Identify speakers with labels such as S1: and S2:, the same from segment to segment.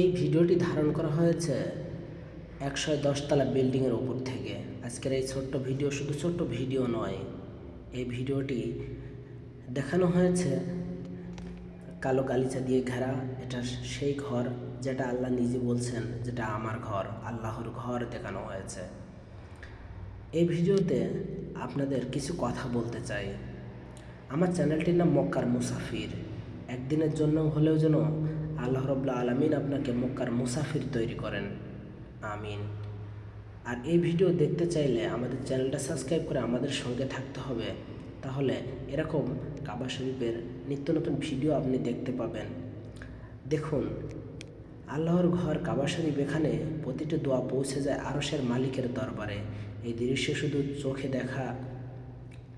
S1: এই ভিডিওটি ধারণ করা হয়েছে একশো দশতলা বিল্ডিংয়ের উপর থেকে। আজকের এই ছোট্ট ভিডিও শুধু ছোট্ট ভিডিও নয়, এই ভিডিওটি দেখানো হয়েছে কালো গালিচা দিয়ে ঘেরা। এটা সেই ঘর যেটা আল্লাহ নিজে বলছেন যেটা আমার ঘর, আল্লাহর ঘর দেখানো হয়েছে। এই ভিডিওতে আপনাদের কিছু কথা বলতে চাই। আমার চ্যানেলটির নাম মক্কার মুসাফির। একদিনের জন্য হলেও যেন আল্লাহ রব্লা আলমিন আপনাকে মক্কার মুসাফির তৈরি করেন। আমিন। আর এই ভিডিও দেখতে চাইলে আমাদের চ্যানেলটা সাবস্ক্রাইব করে আমাদের সঙ্গে থাকতে হবে। তাহলে এরকম কাবা শরীফের নিত্য নতুন ভিডিও আপনি দেখতে পাবেন। দেখুন, আল্লাহর ঘর কাবা শরীফ এখানে প্রতিটি দোয়া পৌঁছে যায় আরসের মালিকের দরবারে। এই দৃশ্য শুধু চোখে দেখা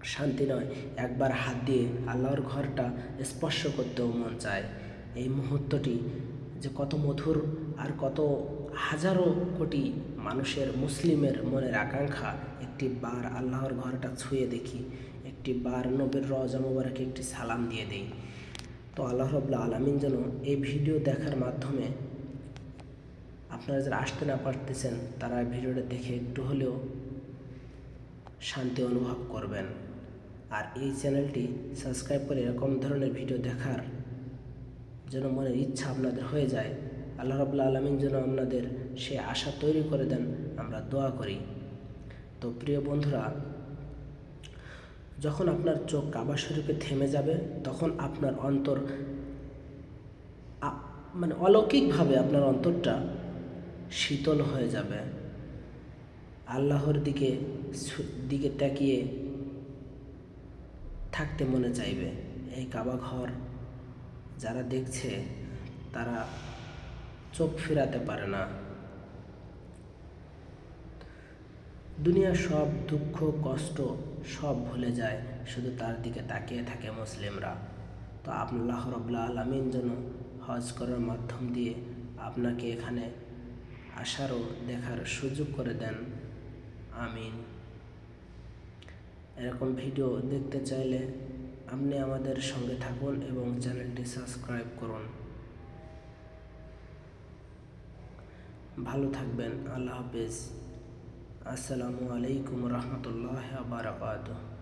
S1: শান্তি নয়, একবার হাত দিয়ে আল্লাহর ঘরটা স্পর্শ করতেও মন চায়। এই মুহূর্তটি যে কত মধুর আর কত হাজারো কোটি মানুষের, মুসলিমের মনের আকাঙ্ক্ষা একটি বার আল্লাহর ঘরটা ছুঁয়ে দেখি, একটি বার নবীর রজা একটি সালাম দিয়ে দেই। তো আল্লাহ রবুল্লা আলমিন যেন এই ভিডিও দেখার মাধ্যমে আপনারা যারা আসতে না পারতেছেন, তারা ভিডিওটা দেখে একটু হলেও শান্তি অনুভব করবেন। আর এই চ্যানেলটি সাবস্ক্রাইব করে এরকম ধরনের ভিডিও দেখার যেন মনের ইচ্ছা আপনাদের হয়ে যায়। আল্লাহ রাবুল্লা আলমিন যেন আপনাদের সে আশা তৈরি করে দেন, আমরা দোয়া করি। তো প্রিয় বন্ধুরা, যখন আপনার চোখ কাবা শরীফে থেমে যাবে, তখন আপনার অন্তর মানে অলৌকিকভাবে আপনার অন্তরটা শীতল হয়ে যাবে। আল্লাহর দিকে দিকে তাকিয়ে থাকতে মনে চাইবে, এই কাবা ঘর যারা দেখছে, তারা চোখ ফেরাতে পারে না। দুনিয়ার সব দুঃখ, কষ্ট সব ভুলে যায়, শুধু তার দিকে তাকিয়ে থাকে মুসলিমরা। তো আল্লাহ রবুল্লা আলমিন যেন হজ করার মাধ্যম দিয়ে আপনাকে এখানে আসারও দেখার সুযোগ করে দেন। আমিন। এরকম ভিডিও দেখতে চাইলে আপনি আমাদের সঙ্গে থাকুন এবং চ্যানেলটি সাবস্ক্রাইব করুন। ভালো থাকবেন, আল্লাহ হাফেজ। আসসালামু আলাইকুম রহমতুল্লাহ বারকাতুহ